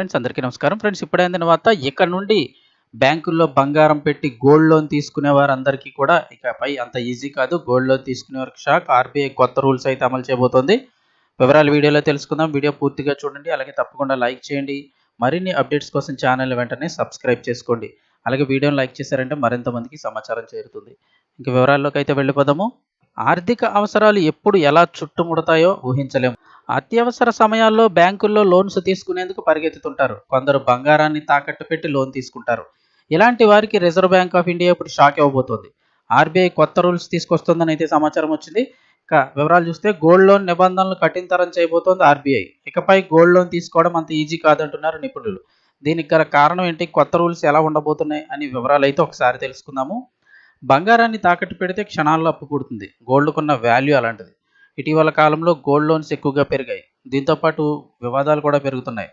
Friends అందరికీ నమస్కారం. Friends ఇప్పుడైన తర్వాత ఇక్కడ నుండి బ్యాంకుల్లో బంగారం పెట్టి గోల్డ్ లోన్ తీసుకునే వారందరికీ కూడా ఇకపై అంత ఈజీ కాదు. గోల్డ్ లోన్ తీసుకునే వారికి షాక్. ఆర్బీఐ కొత్త రూల్స్ అయితే అమలు చేయబోతోంది. వివరాలు వీడియోలో తెలుసుకుందాం. వీడియో పూర్తిగా చూడండి. అలాగే తప్పకుండా లైక్ చేయండి. మరిన్ని అప్డేట్స్ కోసం ఛానల్ వెంటనే సబ్స్క్రైబ్ చేసుకోండి. అలాగే వీడియోని లైక్ చేశారంటే మరింత మందికి సమాచారం చేరుతుంది. ఇంక వివరాల్లోకి అయితే వెళ్ళిపోదాము. ఆర్థిక అవసరాలు ఎప్పుడు ఎలా చుట్టుముడతాయో ఊహించలేము. అత్యవసర సమయాల్లో బ్యాంకుల్లో లోన్స్ తీసుకునేందుకు పరిగెత్తుతుంటారు. కొందరు బంగారాన్ని తాకట్టు పెట్టి లోన్ తీసుకుంటారు. ఇలాంటి వారికి రిజర్వ్ బ్యాంక్ ఆఫ్ ఇండియా ఇప్పుడు షాక్ ఇవ్వబోతోంది ఆర్బీఐ కొత్త రూల్స్ తీసుకొస్తుందని అయితే సమాచారం వచ్చింది. ఇక వివరాలు చూస్తే గోల్డ్ లోన్ నిబంధనలు కఠినతరం చేయబోతోంది ఆర్బీఐ. ఇకపై గోల్డ్ లోన్ తీసుకోవడం అంత ఈజీ కాదంటున్నారు నిపుణులు. దీనికి గల కారణం ఏంటి? కొత్త రూల్స్ ఎలా ఉండబోతున్నాయి అని వివరాలు అయితే ఒకసారి తెలుసుకుందాము. బంగారాన్ని తాకట్టు పెడితే క్షణాల్లో అప్పు పుడుతుంది. గోల్డ్కున్న వాల్యూ అలాంటిది. ఇటీవల కాలంలో గోల్డ్ లోన్స్ ఎక్కువగా పెరిగాయి. దీంతోపాటు వివాదాలు కూడా పెరుగుతున్నాయి.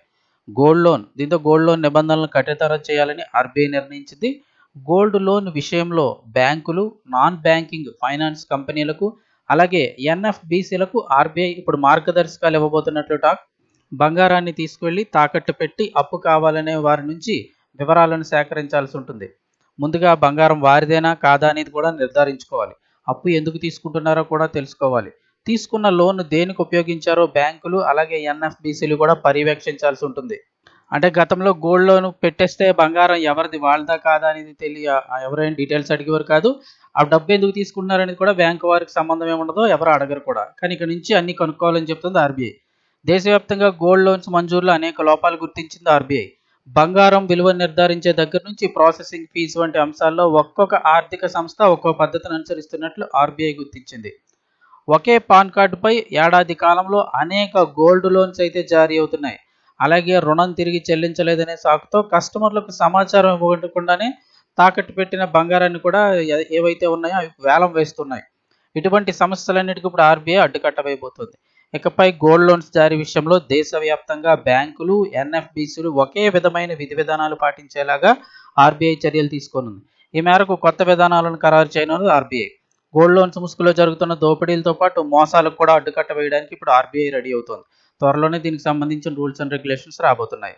గోల్డ్ లోన్ దీంతో గోల్డ్ లోన్ నిబంధనలను కఠినతరం చేయాలని ఆర్బీఐ నిర్ణయించింది. గోల్డ్ లోన్ విషయంలో బ్యాంకులు నాన్ బ్యాంకింగ్ ఫైనాన్స్ కంపెనీలకు అలాగే ఎన్ఎఫ్బిసిలకు ఆర్బీఐ ఇప్పుడు మార్గదర్శకాలు ఇవ్వబోతున్నట్లు టాక్. బంగారాన్ని తీసుకువెళ్ళి తాకట్టు పెట్టి అప్పు కావాలనే వారి నుంచి వివరాలను సేకరించాల్సి ఉంటుంది. ముందుగా బంగారం వారిదేనా కాదా అనేది కూడా నిర్ధారించుకోవాలి. అప్పు ఎందుకు తీసుకుంటున్నారో కూడా తెలుసుకోవాలి. తీసుకున్న లోన్ దేనికి ఉపయోగించారో బ్యాంకులు అలాగే ఎన్ఎఫ్బిసిలు కూడా పర్యవేక్షించాల్సి ఉంటుంది. అంటే గతంలో గోల్డ్ లోన్ పెట్టేస్తే బంగారం ఎవరిది వాళ్ళదా కాదా అనేది తెలియ ఎవరైనా డీటెయిల్స్ అడిగేవారు కాదు. ఆ డబ్బు ఎందుకు తీసుకున్నారనేది కూడా బ్యాంకు వారికి సంబంధం ఏముండదో ఎవరు అడగరు కూడా. కానీ ఇక్కడ నుంచి అన్ని కనుక్కోవాలని చెప్తుంది ఆర్బీఐ. దేశవ్యాప్తంగా గోల్డ్ లోన్స్ మంజూరులో అనేక లోపాలు గుర్తించింది ఆర్బీఐ. బంగారం విలువ నిర్ధారించే దగ్గర నుంచి ప్రాసెసింగ్ ఫీజు వంటి అంశాల్లో ఒక్కొక్క ఆర్థిక సంస్థ ఒక్కో పద్ధతిని అనుసరిస్తున్నట్లు ఆర్బీఐ గుర్తించింది. ఒకే పాన్ కార్డుపై ఏడాది కాలంలో అనేక గోల్డ్ లోన్స్ అయితే జారీ అవుతున్నాయి. అలాగే రుణం తిరిగి చెల్లించలేదనే సాకుతో కస్టమర్లకు సమాచారం ఇవ్వకుండానే తాకట్టు పెట్టిన బంగారాన్ని కూడా ఏవైతే ఉన్నాయో అవి వేలం వేస్తున్నాయి. ఇటువంటి సమస్యలన్నిటికీ ఇప్పుడు ఆర్బీఐ అడ్డుకట్టబోతుంది. ఇకపై గోల్డ్ లోన్స్ జారీ విషయంలో దేశవ్యాప్తంగా బ్యాంకులు ఎన్ఎఫ్బిసిలు ఒకే విధమైన విధి విధానాలు పాటించేలాగా ఆర్బీఐ చర్యలు తీసుకోనుంది. ఈ మేరకు కొత్త విధానాలను ఖరారు చేయనున్నది ఆర్బీఐ. గోల్డ్ లోన్స్ ముసుగులో జరుగుతున్న దోపిడీలతో పాటు మోసాలకు కూడా అడ్డుకట్ట వేయడానికి ఇప్పుడు ఆర్బీఐ రెడీ అవుతోంది. త్వరలోనే దీనికి సంబంధించిన రూల్స్ అండ్ రెగ్యులేషన్స్ రాబోతున్నాయి.